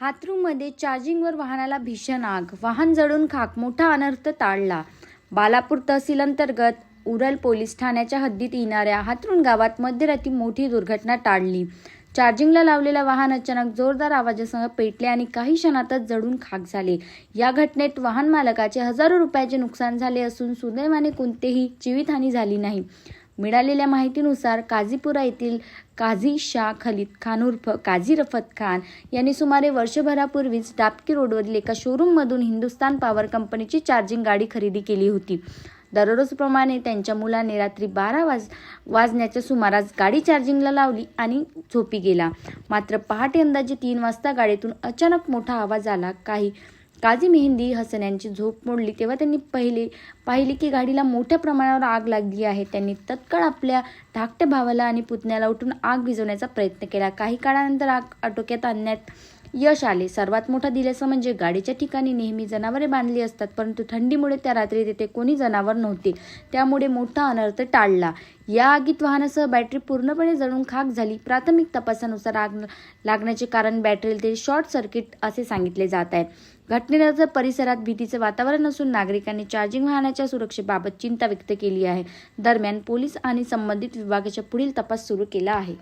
हातरूमध्ये चार्जिंगवर वाहनाला भीषण आग. वाहन जळून खाक मोठा अनर्थ टाळला बालापूर तहसील अंतर्गत उरल पोलीस ठाण्याच्या हद्दीत येणाऱ्या हातरून गावात मध्यरात्री मोठी दुर्घटना टाळली. चार्जिंगला लावलेला वाहन अचानक जोरदार आवाजासह पेटले आणि काही क्षणातच जडून खाक झाले. या घटनेत वाहन मालकाचे हजारो रुपयाचे नुकसान झाले असून सुदैवाने कोणतेही जीवितहानी झाली नाही. मिळालेल्या माहितीनुसार काझीपुरा येथील काझी शाह खलीद खान उर्फ काझी रफत खान यांनी सुमारे वर्षभरापूर्वीच डाबकी रोडवरील एका शोरूममधून हिंदुस्तान पॉवर कंपनीची चार्जिंग गाडी खरेदी केली होती. दररोजप्रमाणे त्यांच्या मुलाने रात्री बारा वाज वाजण्याच्या सुमारास गाडी चार्जिंगला लावली आणि झोपी गेला. मात्र पहाटे अंदाजे तीन वाजता गाडीतून अचानक मोठा आवाज आला. काही काझी मेहंदी हसन यांची झोप मोडली तेव्हा त्यांनी पहिले पाहिले की गाडीला मोठ्या प्रमाणावर आग लागली आहे. त्यांनी तत्काळ आपल्या धाकट्या भावाला आणि पुतण्याला उठून आग विझवण्याचा प्रयत्न केला. काही काळानंतर आग आटोक्यात आणण्यात यश आले. सर्वात मोठा दिलासा म्हणजे गाडीच्या ठिकाणी नेहमी जनावरे बांधली असतात परंतु थंडीमुळे त्या रात्री तेथे कोणी जनावर नव्हते. त्यामुळे मोठा अनर्थ टाळला. या आगीत वाहनासह बॅटरी पूर्णपणे जळून खाक झाली. प्राथमिक तपासानुसार आग लागण्याचे कारण बॅटरी ते शॉर्ट सर्किट असे सांगितले जात आहे. घटनेनंतर परिसरात भीतीचे वातावरण असून नागरिकांनी चार्जिंग वाहनाच्या सुरक्षेबाबत चिंता व्यक्त केली आहे. दरम्यान पोलीस आणि संबंधित विभागाच्या पुढील तपास सुरू केला आहे.